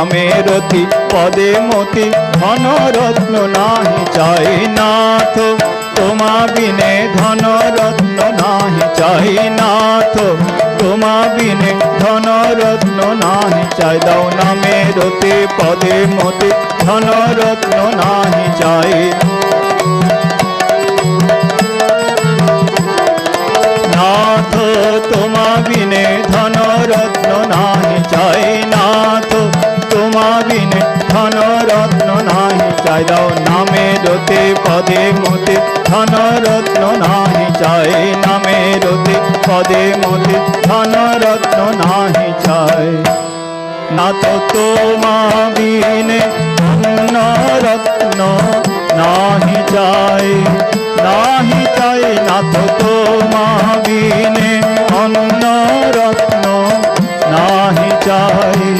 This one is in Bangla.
আমেরতি, পদে মতি ধন রত্ন নাহি চাই নাথ তোমা বিনে ধন রত্ন নাহি চাই নাথ তোমা বিনে ধন রত্ন নাহি চাই দাও নামেরতি পদে মতি ধন রত্ন নাহি চাই নাথ, তোমা বিনে ধন রত্ন নাহি তোমা বিনে ধন রত্ন নাহি, চাই দাও নামে রতে পদে মতে। ধন রত্ন নাহি, চাই নামে রতে পদে মতে। ধন রত্ন নাহি, চাই। নাথ তোমা বিনে ধন রত্ন নাহি, চাই। নাহি, চাই নাথ তোমা বিনে অন্ন রত্ন নাহি, চাই।